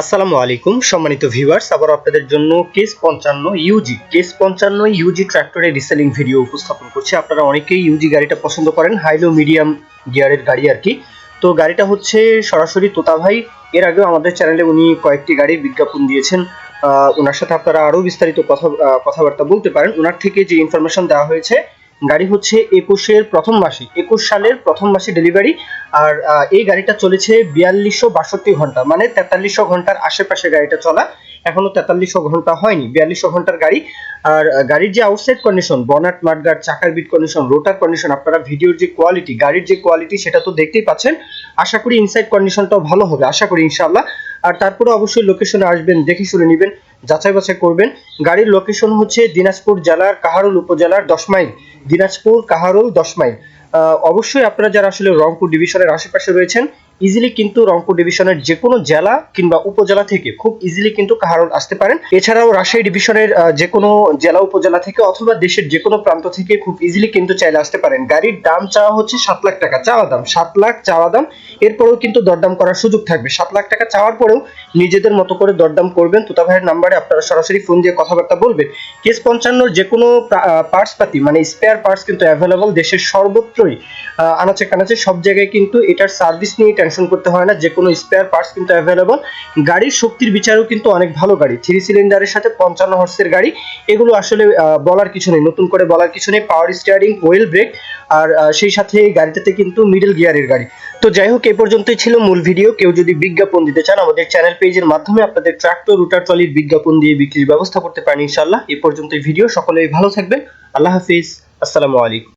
আসসালামু আলাইকুম, সম্মানিত ভিউয়ার্স আবার আপনাদের জন্য কেস পঞ্চান্ন ইউজি কেস পঞ্চান্ন ইউজি ট্র্যাক্টরের রিসেলিং ভিডিও উপস্থাপন করছি। আপনারা অনেকেই ইউজি গাড়িটা পছন্দ করেন হাইলো মিডিয়াম গিয়ারের গাড়ি আর কি। তো গাড়িটা হচ্ছে সরাসরি তোতা ভাই, এর আগেও আমাদের চ্যানেলে উনি কয়েকটি গাড়ির বিজ্ঞাপন দিয়েছেন। ওনার সাথে আপনারা আরও বিস্তারিত কথা কথাবার্তা বলতে পারেন। ওনার থেকে যে ইনফরমেশন দেওয়া হয়েছে গাড়ি হচ্ছে একুশের প্রথম মাসে, একুশ সালের প্রথম মাসে ডেলিভারি আর এই গাড়িটা চলেছে বিয়াল্লিশশো বাষট্টি ঘণ্টা মানে তেতাল্লিশশো ঘণ্টার আশেপাশে গাড়িটা চলা। এখনও তেতাল্লিশশো ঘণ্টা হয়নি, বিয়াল্লিশশো ঘণ্টার গাড়ি। আর গাড়ির যে আউটসাইড কন্ডিশন বনাট মাঠগার্ড চাকার বিট কন্ডিশন রোটার কন্ডিশন আপনারা ভিডিওর যে কোয়ালিটি গাড়ির যে কোয়ালিটি সেটা তো দেখতেই পাচ্ছেন। আশা করি ইনসাইড কন্ডিশনটাও ভালো হবে, আশা করি ইনশাআল্লাহ। আর তারপরে অবশ্যই লোকেশনে আসবেন, দেখে শুনে নেবেন, যাচাই বাছাই করবেন। গাড়ির লোকেশন হচ্ছে দিনাজপুর জেলার কাহারুল উপজেলার দশ মাইল। দিনাজপুর কাহারুল দশ মাইল। অবশ্যই আপনারা যারা আসলে রংপুর ডিভিশনের আশেপাশে রয়েছেন ইজিলি কিন্তু রংপুর ডিভিশনের যে কোনো জেলা কিংবা উপজেলা থেকে খুব ইজিলি কিন্তু কাহারুল আসতে পারেন। এছাড়াও রাজশাহী ডিভিশনের যে কোনো জেলা উপজেলা থেকে অথবা দেশের যে কোনো প্রান্ত থেকে খুব ইজিলি কিন্তু চাইলে আসতে পারেন। গাড়ির দাম চাওয়া হচ্ছে সাত লাখ টাকা, চাওয়া দাম, সাত লাখ চাওয়া দাম। এরপরেও কিন্তু দরদাম করার সুযোগ থাকবে। সাত লাখ টাকা চাওয়ার পরেও নিজেদের মতো করে দরদাম করবেন। তোতা ভাইয়ের নাম্বারে আপনারা সরাসরি ফোন দিয়ে কথাবার্তা বলবেন। কেস পঞ্চান্নর যে কোনো পার্টস পাতি মানে স্পেয়ার পার্টস কিন্তু অ্যাভেলেবল দেশের সর্বত্রই আনাচে কানাচে সব জায়গায় কিন্তু এটার সার্ভিস নিয়ে টেনশন করতে হয় না যে কোনো স্পেয়ার পার্টস কিন্তু অ্যাভেলেবল গাড়ির শক্তির বিচারেও কিন্তু অনেক ভালো গাড়ি। থ্রি সিলিন্ডারের সাথে পঞ্চান্ন হর্সের গাড়ি। এগুলো আসলে বলার কিছু নেই, নতুন করে বলার কিছু নেই। পাওয়ার স্টিয়ারিং ওয়েল ব্রেক আর সেই সাথে এই গাড়িটাতে কিন্তু মিডল গিয়ারের গাড়ি। তো যাই হোক এই পর্যন্তই ছিল মূল ভিডিও কেউ যদি বিজ্ঞাপন দিতে চান, আমাদের চ্যানেল পেজের মাধ্যমে আপনাদের ট্রাক্টর রুটার ট্রলির বিজ্ঞাপন দিয়ে বিক্রির ব্যবস্থা করতে পারেন ইনশাল্লাহ এ পর্যন্তই ভিডিও সকলেই ভালো থাকবেন। আল্লাহ হাফিজ। আসসালামু আলাইকুম।